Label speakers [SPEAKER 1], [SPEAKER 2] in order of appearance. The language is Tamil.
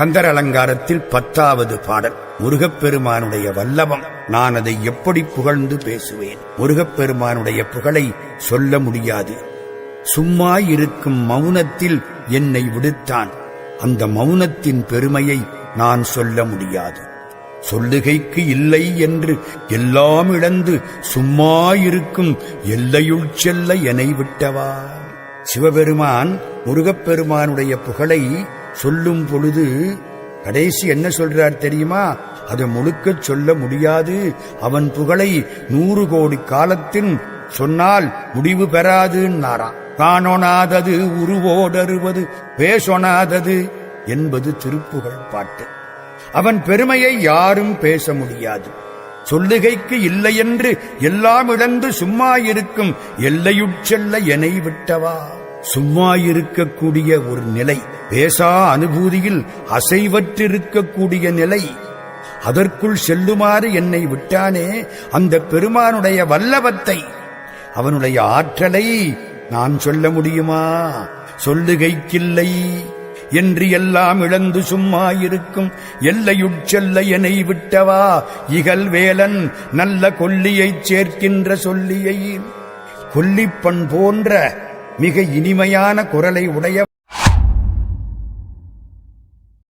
[SPEAKER 1] கந்தர் அலங்காரத்தில் பத்தாவது பாடல். முருகப்பெருமானுடைய வல்லவம். நான் அதை எப்படி புகழ்ந்து பேசுவேன்? முருகப்பெருமானுடைய புகழை சொல்ல முடியாது. சும்மா இருக்கும் மௌனத்தில் என்னை விடுத்தான். அந்த மௌனத்தின் பெருமையை நான் சொல்ல முடியாது. சொல்லுகைக்கு இல்லை என்று எல்லாம் இழந்து சும்மா இருக்கும் எல்லையுள் செல்ல என்னை விட்டவா? சிவபெருமான் முருகப்பெருமானுடைய புகழை சொல்லும் பொழுது கடைசி என்ன சொல்றார் தெரியுமா? அதை முழுக்கச் சொல்ல முடியாது. அவன் புகழை நூறு கோடி காலத்தின் சொன்னால் முடிவு பெறாதுன்னாராம் காணொணாதது உருவோடருவது பேசொணாதது என்பது திருப்புகழ் பாட்டு. அவன் பெருமையை யாரும் பேச முடியாது. சொல்லுகைக்கு இல்லை என்று எல்லாம் இழந்து சும்மா இருக்கும் எல்லையுட்செல்ல எனை விட்டவா? சும்மா இருக்கக்கூடிய ஒரு நிலை பேசா அனுபூதியில் அசைவற்றிருக்கக்கூடிய நிலை. அதற்குள் செல்லுமாறு என்னை விட்டானே அந்த பெருமானுடைய வல்லவத்தை. அவனுடைய ஆற்றலை நான் சொல்ல முடியுமா? சொல்லுகைக்கில்லை. என்று எல்லாம் இழந்து சும்மா இருக்கும் எல்லையுட்செல்ல என்னை விட்டவா? இகல் வேலன் நல்ல கொல்லியைச் சேர்க்கின்ற சொல்லியை. கொல்லிப்பண் போன்ற மிக இனிமையான குரலை உடைய